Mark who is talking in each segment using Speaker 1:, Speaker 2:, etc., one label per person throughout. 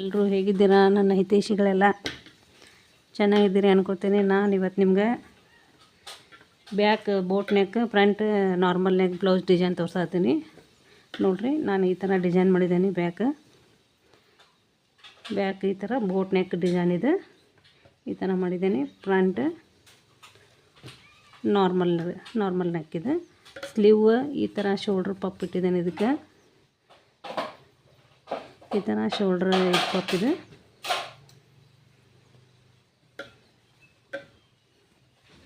Speaker 1: ಎಲ್ಲರೂ ಹೇಗಿದ್ದೀರಾ? ನನ್ನ ಹಿತೈಷಿಗಳೆಲ್ಲ ಚೆನ್ನಾಗಿದ್ದೀರಿ ಅನ್ಕೋತೀನಿ. ನಾನು ಇವತ್ತು ನಿಮ್ಗೆ back boat neck front normal neck blouse design ತೋರ್ಸಾತೀನಿ ನೋಡಿರಿ, ನಾನು ಈ ಥರ ಡಿಸೈನ್ ಮಾಡಿದ್ದೀನಿ ಬ್ಯಾಕ್. ಬ್ಯಾಕ್ ಈ ಥರ ಬೋಟ್ ನೆಕ್ ಡಿಸೈನ್ ಇದೆ. ಈ ಥರ ಮಾಡಿದ್ದೀನಿ. ಫ್ರಂಟ್ ನಾರ್ಮಲ್ ನಾರ್ಮಲ್ ನೆಕ್ ಇದೆ. ಸ್ಲೀವ್ ಈ ಥರ ಶೋಲ್ಡ್ರ್ ಪಪ್ ಇಟ್ಟಿದ್ದೇನೆ ಇದಕ್ಕೆ. ಈ ಥರ ಶೋಲ್ಡ್ರ್ ಪಪ್ ಇದೆ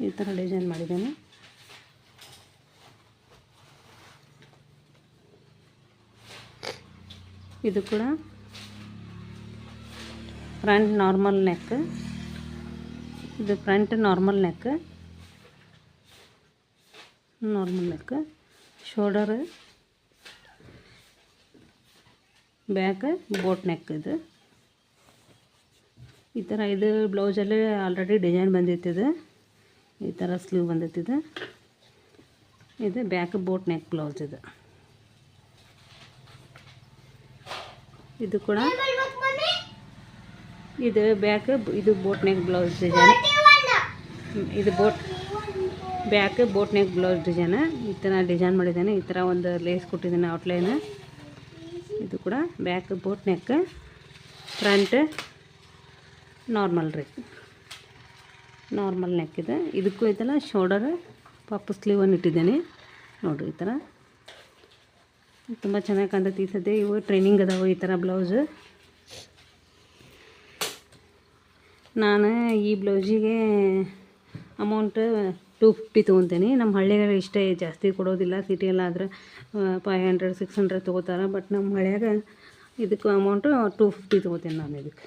Speaker 1: ಈ ಥರ ಡಿಸೈನ್ ಮಾಡಿದ್ದೇನೆ. ಇದು ಕೂಡ ಫ್ರಂಟ್ ನಾರ್ಮಲ್ ನೆಕ್ ಇದು front normal neck normal neck shoulder back boat neck ಇದು. ಈ ಥರ ಇದು ಬ್ಲೌಸಲ್ಲಿ ಆಲ್ರೆಡಿ ಡಿಸೈನ್ ಬಂದಿತ್ತಿದೆ ಈ ಥರ ಸ್ಲೀವ್ ಬಂದಿತ್ತಿದೆ ಇದು ಬ್ಯಾಕ್ ಬೋಟ್ ನೆಕ್ ಬ್ಲೌಸ್ ಇದು. ಇದು ಕೂಡ ಇದು ಬ್ಯಾಕ್ ಇದು ಬೋಟ್ ನೆಕ್ ಬ್ಲೌಸ್ ಡಿಸೈನ್ ಇದು boat back boat neck blouse design ಈ ಥರ ಡಿಸೈನ್ ಮಾಡಿದ್ದಾನೆ. ಈ ಥರ ಒಂದು ಲೇಸ್ ಕೊಟ್ಟಿದ್ದೀನಿ ಔಟ್ಲೈನ್ ಇದು ಕೂಡ back boat neck, front normal ರೀ. ನಾರ್ಮಲ್ ನೆಕ್ ಇದೆ. ಇದಕ್ಕೂ ಐತಲ್ಲ ಶೋಲ್ಡರ್ ಪಪ್ಪು ಸ್ಲೀವನ್ನು ಇಟ್ಟಿದ್ದೇನೆ. ನೋಡಿರಿ ಈ ಥರ. ತುಂಬ ಚೆನ್ನಾಗಿ ಕಾಣ್ತೈತಿ ಈ ಇವು ಟ್ರೈನಿಂಗ್ ಅದಾವೆ ಈ ಥರ ಬ್ಲೌಸ್. ನಾನು ಈ ಬ್ಲೌಸಿಗೆ ಅಮೌಂಟ್ ಟೂ ಫಿಫ್ಟಿ ತೊಗೊತೀನಿ. ನಮ್ಮ ಹಳ್ಳಿಯಾಗ ಇಷ್ಟೇ ಜಾಸ್ತಿ ಕೊಡೋದಿಲ್ಲ. ಸಿಟಿಯಲ್ಲಿ ಆದರೆ ಫೈವ್ ಹಂಡ್ರೆಡ್ ಸಿಕ್ಸ್ ಹಂಡ್ರೆಡ್ ತೊಗೋತಾರೆ. ಬಟ್ ನಮ್ಮ ಹಳ್ಳಿಯಾಗ ಇದಕ್ಕೆ ಅಮೌಂಟು ಟೂ ಫಿಫ್ಟಿ ತೊಗೋತೀನಿ ನಾನು ಇದಕ್ಕೆ.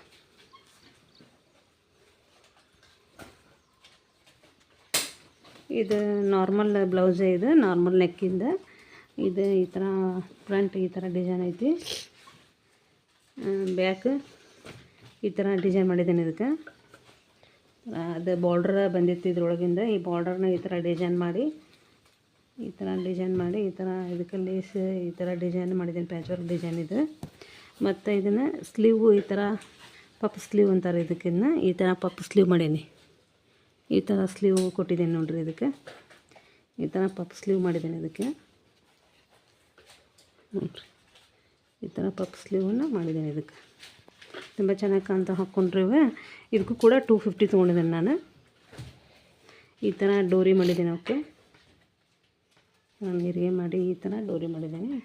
Speaker 1: ಇದು ನಾರ್ಮಲ್ ಬ್ಲೌಸೇ ಇದು ನಾರ್ಮಲ್ ನೆಕ್ಕಿಂದ ಇದು ಈ ಥರ ಫ್ರಂಟ್ ಈ ಥರ ಡಿಸೈನ್ ಐತಿ. ಬ್ಯಾಕ್ ಈ ಥರ ಡಿಸೈನ್ ಮಾಡಿದ್ದೇನೆ ಇದಕ್ಕೆ. ಅದು ಬಾರ್ಡ್ರ್ ಬಂದಿತ್ತು ಇದ್ರೊಳಗಿಂದ. ಈ ಬಾರ್ಡರ್ನ ಈ ಥರ ಡಿಸೈನ್ ಮಾಡಿ, ಈ ಥರ ಡಿಸೈನ್ ಮಾಡಿ, ಈ ಥರ ಇದಕ್ಕೆ ಲೇಸ್ ಈ ಥರ ಡಿಸೈನ್ ಮಾಡಿದ್ದೀನಿ ಪ್ಯಾಚ್ ವರ್ಕ್ ಡಿಸೈನ್ ಇದು. ಮತ್ತು ಇದನ್ನು ಸ್ಲೀವು ಈ ಥರ ಪಪ್ ಸ್ಲೀವ್ ಅಂತಾರೆ ಇದಕ್ಕಿನ್ನ. ಈ ಥರ ಪಪ್ ಸ್ಲೀವ್ ಮಾಡೀನಿ. ಈ ಥರ ಸ್ಲೀವ್ ಕೊಟ್ಟಿದ್ದೀನಿ ನೋಡ್ರಿ ಇದಕ್ಕೆ. ಈ ಥರ ಪಪ್ ಸ್ಲೀವ್ ಮಾಡಿದ್ದೀನಿ ಇದಕ್ಕೆ. ನೋಡ್ರಿ. ಈ ಥರ ಪಪ್ ಸ್ಲೀವನ್ನು ಮಾಡಿದ್ದೀನಿ ಇದಕ್ಕೆ. ತುಂಬ ಚೆನ್ನಾಗಿ ಕಾಣ್ತಾ ಹಾಕ್ಕೊಂಡ್ರಿ ಇದಕ್ಕೂ ಕೂಡ ಟೂ ಫಿಫ್ಟಿ ತೊಗೊಂಡಿದ್ದೀನಿ ನಾನು. ಈ ಥರ ಡೋರಿ ಮಾಡಿದ್ದೀನಿ ಅವಕ್ಕೆ ನಾನು ನೀರಿಗೆ ಮಾಡಿ ಈ ಥರ ಡೋರಿ ಮಾಡಿದ್ದೀನಿ.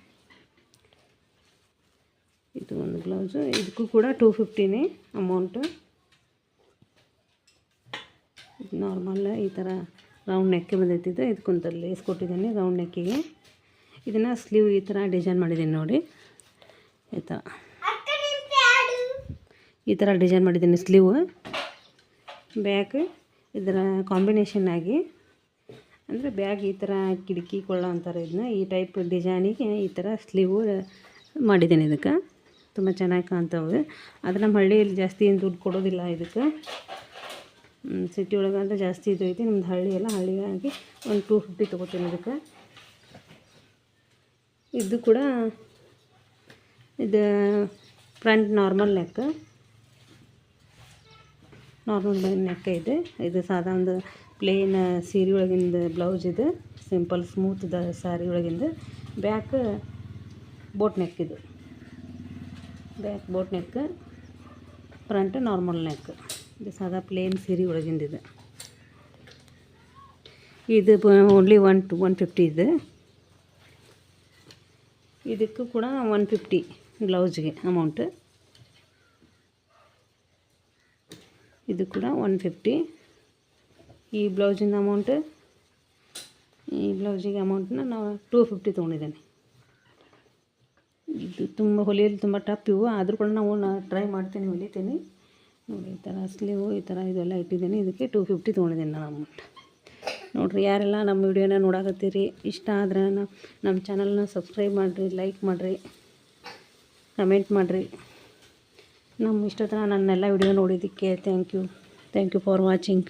Speaker 1: ಇದು ಒಂದು ಬ್ಲೌಸು. ಇದಕ್ಕೂ ಕೂಡ ಟೂ ಫಿಫ್ಟಿನೇ ಅಮೌಂಟು ನಾರ್ಮಲ್ ಈ ಥರ ರೌಂಡ್ ನೆಕ್ಕೆ ಬಂದೈತಿದ್ದು ಇದಕ್ಕೊಂದು ಲೇಸ್ ಕೊಟ್ಟಿದ್ದೀನಿ ರೌಂಡ್ ನೆಕ್ಕಿಗೆ ಇದನ್ನು ಸ್ಲೀವ್ ಈ ಥರ ಡಿಸೈನ್ ಮಾಡಿದ್ದೀನಿ ನೋಡಿ. ಈ ಥರ ಈ ಥರ ಡಿಸೈನ್ ಮಾಡಿದ್ದೀನಿ ಸ್ಲೀವ್. ಬ್ಯಾಕ್ ಇದರ ಕಾಂಬಿನೇಷನ್ ಆಗಿ, ಅಂದರೆ ಬ್ಯಾಗ್ ಈ ಥರ ಕಿಟಕಿ, ಕೊಳ್ಳ ಅಂತಾರೆ ಇದನ್ನ. ಈ ಟೈಪ್ ಡಿಸೈನಿಗೆ ಈ ಥರ ಸ್ಲೀವು ಮಾಡಿದ್ದೀನಿ ಇದಕ್ಕೆ. ತುಂಬ ಚೆನ್ನಾಗಿ ಕಾಣ್ತವೆ. ಅದು ನಮ್ಮ ಹಳ್ಳಿಯಲ್ಲಿ ಜಾಸ್ತಿ ಏನು ದುಡ್ಡು ಕೊಡೋದಿಲ್ಲ ಇದಕ್ಕೆ. ಸಿಟಿ ಒಳಗೆ ಅಂದರೆ ಜಾಸ್ತಿ ಇದು ಐತಿ. ನಮ್ಮದು ಹಳ್ಳಿ ಎಲ್ಲ ಹಳ್ಳಿಯಾಗಿ ಒಂದು ಟೂ ಫಿಫ್ಟಿ ತೊಗೋತೀನಿ ಇದಕ್ಕೆ. ಇದು ಕೂಡ ಇದು front normal neck normal neck ಇದೆ. ಇದು ಸಾದಾ ಒಂದು ಪ್ಲೇನ್ ಸೀರೆ ಒಳಗಿಂದ ಬ್ಲೌಸ್ ಇದೆ. ಸಿಂಪಲ್ ಸ್ಮೂತ್ ದ ಸ್ಯಾರಿ ಒಳಗಿಂದ. ಬ್ಯಾಕ್ ಬೋಟ್ ನೆಕ್ ಇದು. Back boat neck front normal neck ಇದು ಸಾದಾ ಪ್ಲೇನ್ ಸೀರೆ ಒಳಗಿಂದ ಇದೆ. ಇದು only one two one fifty ಇದೆ. ಇದಕ್ಕೂ ಕೂಡ ಒನ್ ಫಿಫ್ಟಿ ಬ್ಲೌಸ್ಗೆ ಅಮೌಂಟ್ ಇದು ಕೂಡ ಒನ್ ಫಿಫ್ಟಿ ಈ ಬ್ಲೌಸಿನ ಅಮೌಂಟ್ ಈ ಬ್ಲೌಸಿಗೆ ಅಮೌಂಟನ್ನ ನಾವು ಟೂ ಫಿಫ್ಟಿ ತೊಗೊಂಡಿದ್ದೇನೆ. ಇದು ತುಂಬ ಹೊಲಿಯಲ್ಲಿ ತುಂಬ ಟಫ್ ಇವು. ಆದರೂ ಕೂಡ ನಾವು ಟ್ರೈ ಮಾಡ್ತೀನಿ, ಹೊಲಿತೀನಿ. ನೋಡಿ, ಈ ಥರ ಸ್ಲೀವು ಈ ಥರ ಇದೆಲ್ಲ ಇಟ್ಟಿದ್ದೀನಿ. ಇದಕ್ಕೆ ಟೂ ಫಿಫ್ಟಿ ತೊಗೊಂಡಿದ್ದೀನಿ ನಾನು ಅಮೌಂಟ್ ನೋಡಿರಿ, ಯಾರೆಲ್ಲ ನಮ್ಮ ವಿಡಿಯೋನ ನೋಡಾಕತ್ತೀರಿ, ಇಷ್ಟ ಆದ್ರೆ ನಮ್ಮ ಚಾನಲ್ನ ಸಬ್ಸ್ಕ್ರೈಬ್ ಮಾಡಿರಿ ಲೈಕ್ ಮಾಡಿರಿ ಕಮೆಂಟ್ ಮಾಡಿರಿ. ನಮ್ಮ ಇಷ್ಟೊತ್ತನ ನನ್ನೆಲ್ಲ ವಿಡಿಯೋ ನೋಡಿದ್ದಕ್ಕೆ thank you thank you for watching